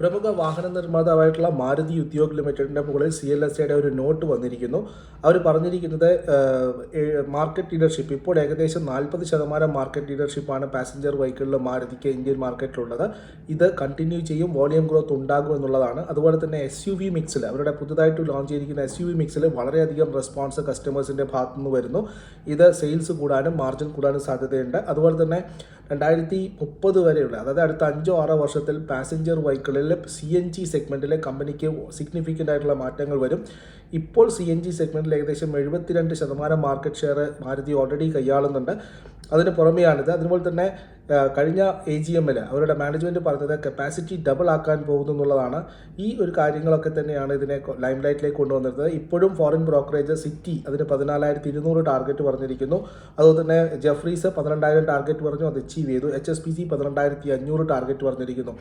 പ്രമുഖ വാഹന നിർമ്മാതാവായിട്ടുള്ള മാരുതി ഉദ്യോഗ് ലിമിറ്റഡിന്റെ മുകളിൽ സി എൽ എസ് ഐയുടെ ഒരു നോട്ട് വന്നിരിക്കുന്നു. അവർ പറഞ്ഞിരിക്കുന്നത് മാർക്കറ്റ് ലീഡർഷിപ്പ് ഇപ്പോൾ ഏകദേശം നാൽപ്പത് ശതമാനം മാർക്കറ്റ് ലീഡർഷിപ്പാണ് പാസഞ്ചർ വെഹിക്കിളിൽ മാരുതിക്ക് ഇന്ത്യൻ മാർക്കറ്റിലുള്ളത് ഇത് കണ്ടിന്യൂ ചെയ്യും വോളിയം ഗ്രോത്ത് ഉണ്ടാകും എന്നുള്ളതാണ്. അതുപോലെ തന്നെ എസ് യു വി മിക്സിൽ അവരുടെ പുതുതായിട്ട് ലോഞ്ച് ചെയ്തിരിക്കുന്ന എസ് യു വി മിക്സിൽ വളരെയധികം റെസ്പോൺസ് കസ്റ്റമേഴ്സിന്റെ ഭാഗത്തുനിന്ന് വരുന്നു. ഇത് സെയിൽസ് കൂടാനും മാർജിൻ കൂടാനും സാധ്യതയുണ്ട്. അതുപോലെ തന്നെ രണ്ടായിരത്തി മുപ്പത് വരെയുള്ള അതായത് അടുത്ത അഞ്ചോ ആറോ വർഷത്തിൽ പാസഞ്ചർ വെഹിക്കിളിൽ സി എൻ ജി സെഗ്മെന്റിലെ കമ്പനിക്ക് സിഗ്നിഫിക്കന്റ് ആയിട്ടുള്ള മാറ്റങ്ങൾ വരും. ഇപ്പോൾ സി എൻ ജി സെഗ്മെന്റിൽ ഏകദേശം എഴുപത്തിരണ്ട് ശതമാനം മാർക്കറ്റ് ഷെയർ മാരുതി ഓൾറെഡി കൈയാളുന്നുണ്ട്. അതിന് പുറമെയാണിത്. അതുപോലെ തന്നെ കഴിഞ്ഞ എ ജി എമ്മിൽ അവരുടെ മാനേജ്മെന്റ് പറഞ്ഞത് കപ്പാസിറ്റി ഡബിൾ ആക്കാൻ പോകുന്നു എന്നുള്ളതാണ്. ഈ ഒരു കാര്യങ്ങളൊക്കെ തന്നെയാണ് ഇതിനെ ലൈം ലൈറ്റിലേക്ക് കൊണ്ടുവന്നിരുന്നത്. ഇപ്പോഴും ഫോറിൻ ബ്രോക്കറേജ് സിറ്റി അതിന് പതിനാലായിരത്തി ഇരുന്നൂറ് ടാർഗറ്റ് പറഞ്ഞിരിക്കുന്നു. അതുപോലെ തന്നെ ജെഫ്രീസ് പന്ത്രണ്ടായിരം ടാർഗറ്റ് പറഞ്ഞു അത് അച്ചീവ് ചെയ്തു. എച്ച് എസ് പി സി പന്ത്രണ്ടായിരത്തി അഞ്ഞൂറ് ടാർഗറ്റ് പറഞ്ഞിരിക്കുന്നു.